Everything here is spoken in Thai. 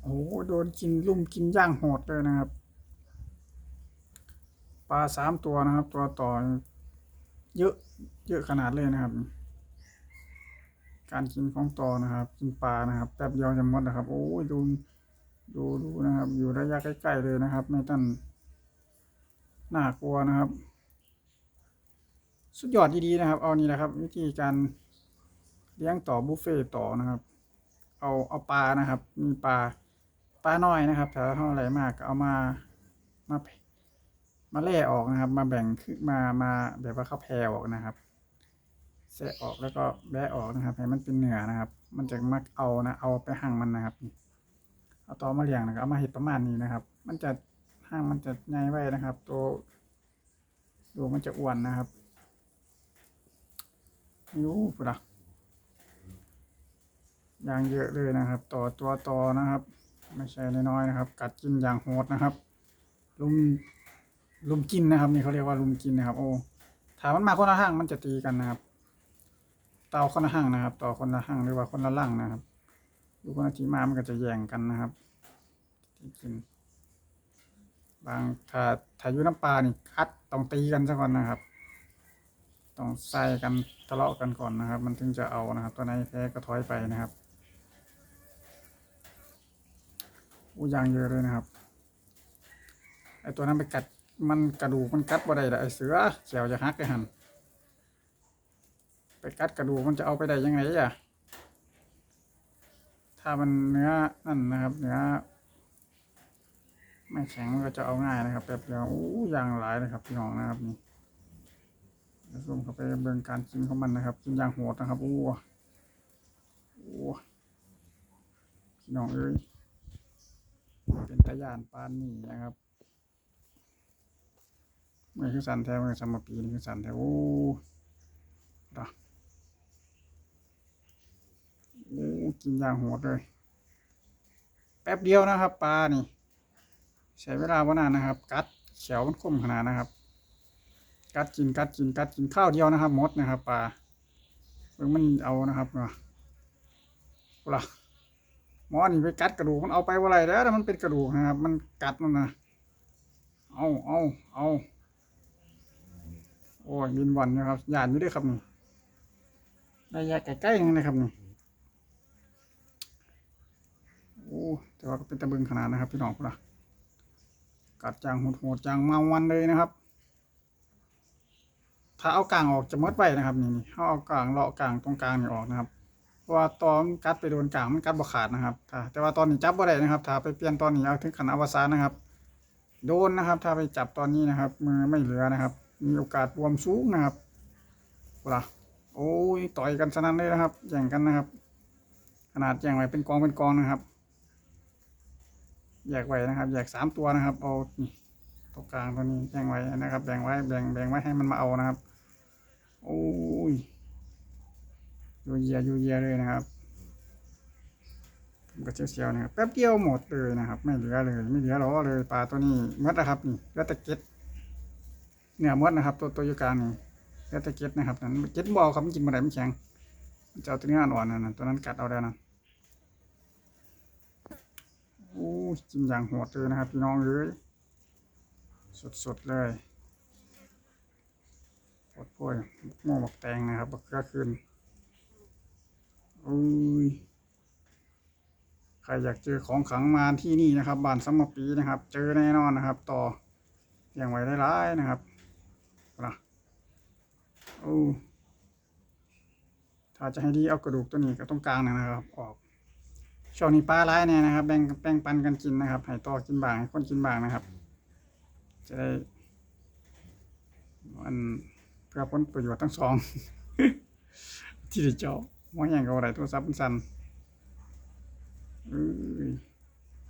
โอ้โหโดนกินลุ่มกินย่างโหดเลยนะครับ ปลาสามตัวนะครับ ตัวต่อ เยอะเยอะขนาดเลยนะครับ การกินของต่อนะครับ กินปลานะครับแป๊บเดียวจะหมดนะครับ โอ้ยดูดูดูนะครับ อยู่ระยะใกล้ๆเลยนะครับไม่ต้นน่ากลัวนะครับ สุดยอดดีๆนะครับ เอานี่แหละครับ วิธีการเลี้ยงต่อบุฟเฟ่ต์ต่อนะครับ เอาเอาปลานะครับ มีปลา ปลาน้อยนะครับแต่เท่าไรมากเอามามามาแล่ออกนะครับ มาแบ่งขึ้นมามาแบบว่าเขาแพรออกนะครับแสะออกแล้วก็แบะออกนะครับให้มันเป็นเหนือนะครับ มันจะมักเอานะเอาไปหั่งมันนะครับเอาตอมาเลี้ยงนะครับเอามาเห็ดประมาณนี้นะครับ มันจะหั่งมันจะใหญ่ไว้นะครับ ตัวดูมันจะอ้วนนะครับยูปุระยางเยอะเลยนะครับ ต่อตัวต่อนะครับ ไม่ใช่น้อยๆนะครับ กัดกินอย่างโหดนะครับ ลุมลุมกินนะครับ นี่เขาเรียกว่าลุมกินนะครับ โอ้ถามมันมาคนละห้างมันจะตีกันนะครับ เต่าคนละห้างนะครับ ต่อคนละห้างหรือว่าคนละล่างนะครับดูคนละทีมามันก็จะแย่งกันนะครับกิน บางถ้าถ้าอยู่น้ำปลานี่คัดต้องตีกันซะก่อนนะครับ ต้องใส่กันทะเลาะกันก่อนนะครับ มันถึงจะเอานะครับ ตัวไหนแพ้ก็ถอยไปนะครับ อู้ยางเยอะเลยนะครับไอตัวนั้นไปกัดมันกระดูกมันกัดบ่ได้ละไอเสือเขียวจะหักเลยหันไปกัดกระดูกมันจะเอาไปได้ยังไงอะถ้ามันเนื้อนั่นนะครับ เนื้อไม่แข็งมันก็จะเอาง่ายนะครับแป๊บเดียวอู้ยางหลายเลยครับพี่น้องนะครับนี่เดี๋ยวมเข้าไปเบิ่งการกินของมันนะครับ กินย่างโหดนะครับโอ้โหพี่น้องเอ้ย เป็นตะยานปานนี่นะครับเมื่อคือสันแท้เมื่อสมปีนี่คือสันแท้โอ้ดะโอ้กินยางหดเลย แป๊บเดียวนะครับปลานี่ ใช้เวลาว่านานนะครับ กัดเขียวมันคมขนาดนะครับ กัดกินกัดกินกัดกินข้าวเดียวนะครับมดนะครับปลาเพิ่งมันเอานะครับเนาะปลา หมอนี่ไปกัดกระดูกมันเอาไปว่าไรแล้วมันเป็นกระดูกนะครับมันกัดมันนะเอาเอาเอาโอ้ยบินวันนะครับหยาดอยู่ด้วยครับนี่ระยะใกล้ๆนี่นะครับนี่โอ้แต่ว่าเป็นตะบึงขนาดนะครับพี่น้องปลากัดจางโหดๆจางเมาวันเลยนะครับ ถ้าเอากลางออกจะมดไว้นะครับนี่นี่เขาเอากลางเลาะกลางตรงกลางนี่ออกนะครับ ราะว่าตอนกัดไปโดนกลางมันกัดบ่ขาดนะครับแต่ว่าตอนนี้จับบ่ได้นะครับ ถ้าไปเปลี่ยนตอนนี้เอาถึงขนาดอวสานนะครับ โดนนะครับ ถ้าไปจับตอนนี้นะครับ มือไม่เหลือนะครับ มีโอกาสบวมสูงนะครับเวลาโอ้ยต่อยกันสนั่นเลยนะครับแย่งกันนะครับ ขนาดแย่งไว้เป็นกองเป็นกองนะครับแยกไว้นะครับแยกสามตัวนะครับเอาตรงกลางตัวนี้แย่งไว้นะครับ แบ่งไว้แบ่งแบ่งไว้ให้มันมาเอานะครับ โอ้ยยู เยียยูเยียเลยนะครับก็เชียวๆนะครับแป๊บเดียวหมดเลยนะครับ ไม่เหลือเลย ไม่เหลือหรอเลยปลาตัวนี้มดนะครับนี่เหลือแต่เก็ดเนื้อมดนะครับ ตัวตัวยูกางนี่เหลือแต่เก็ดนะครับนั้นเก็ดบอลครับมันกินมาได้มันแข็งจะเอาตัวนี้อ่อนๆนะตัวนั้นกัดเอาได้นะโอ้กินอย่างโหดเลยนะครับพี่น้องเลยสดๆเลยปวดป่วยหม้อบักแตงนะครับบักกลือคืน อุ้ยใครอยากเจอของขังมาที่นี่นะครับบ้านสมปีนะครับ เจอแน่นอนนะครับ ต่อเลี้ยงไว้ได้ร้ายนะครับนะโอ้ถ้าจะให้ดีเอากระดูกตัวนี้กับตรงกลางนะครับ ออกช่วงนี้ปลาร้ายเนี่ยนะครับแบ่งแบ่งปันกันกินนะครับให้ต่อกินบางให้คนกินบางนะครับ จะได้มันเพื่อผลประโยชน์ทั้งสอง ที่ได้เจา ว่าอย่างกับอะไรโทรศัพท์มันสั่นอ้ย